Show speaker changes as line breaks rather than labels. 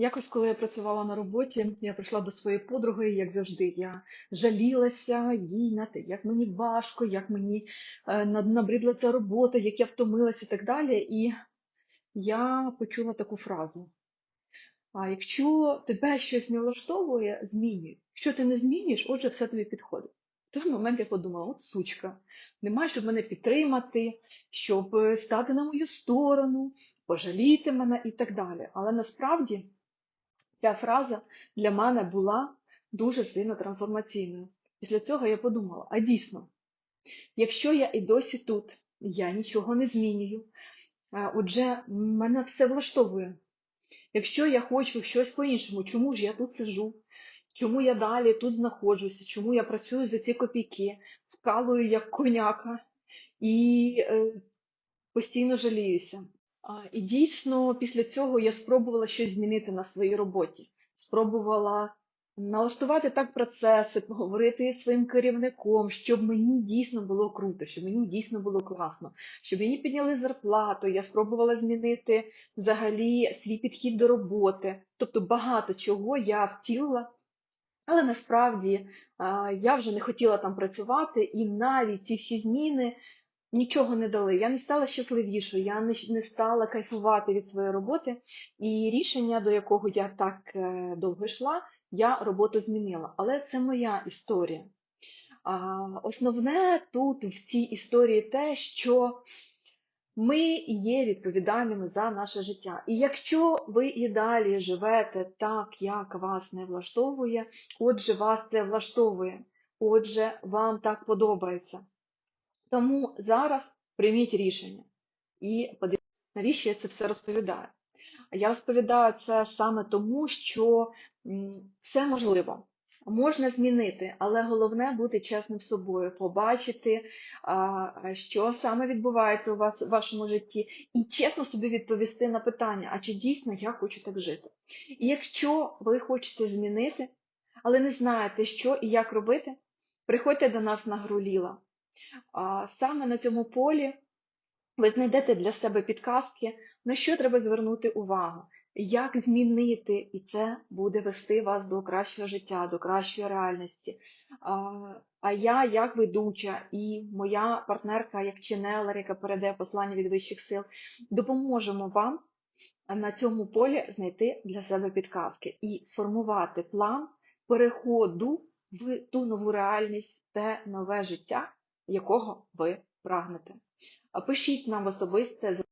Якось, коли я працювала на роботі, я прийшла до своєї подруги, як завжди, я жалілася їй на те, як мені важко, як мені е, набридла ця робота, як я втомилася і так далі. І я почула таку фразу: а якщо тебе щось не влаштовує, змінюй. Якщо ти не змінюєш, отже, все тобі підходить. В той момент я подумала, от сучка, немає, щоб мене підтримати, щоб е, стати на мою сторону, пожаліти мене і так далі. Але насправді ця фраза для мене була дуже сильно трансформаційною. Після цього я подумала: а дійсно, якщо я і досі тут, я нічого не змінюю, отже, мене все влаштовує. Якщо я хочу щось по-іншому, чому ж я тут сижу? Чому я далі тут знаходжуся? Чому я працюю за ці копійки, вкалую як коняка і е, постійно жаліюся. І дійсно, після цього я спробувала щось змінити на своїй роботі. Спробувала налаштувати так процеси, поговорити зі своїм керівником, щоб мені дійсно було круто, щоб мені дійсно було класно, щоб мені підняли зарплату. Я спробувала змінити взагалі свій підхід до роботи. Тобто багато чого я втілила. Але насправді я вже не хотіла там працювати, і навіть ці всі зміни нічого не дали. Я не стала щасливішою, я не, не стала кайфувати від своєї роботи. І рішення, до якого я так е, довго йшла, я роботу змінила. Але це моя історія. А, основне тут в цій історії те, що ми є відповідальними за наше життя. І якщо ви і далі живете так, як вас не влаштовує, отже, вас це влаштовує, отже, вам так подобається. Тому зараз прийміть рішення і подивіться, навіщо я це все розповідаю. Я розповідаю це саме тому, що все можливо. Можна змінити, але головне бути чесним з собою, побачити, що саме відбувається у вас у вашому житті, і чесно собі відповісти на питання, а чи дійсно я хочу так жити. І якщо ви хочете змінити, але не знаєте, що і як робити, приходьте до нас на гру Ліла. А, Саме на цьому полі ви знайдете для себе підказки, на що треба звернути увагу, як змінити, і це буде вести вас до кращого життя, до кращої реальності. А, я, як ведуча, і моя партнерка, як ченелер, яка передає послання від вищих сил, допоможемо вам на цьому полі знайти для себе підказки і сформувати план переходу в ту нову реальність, в те нове життя, якого ви прагнете. Пишіть нам в особисте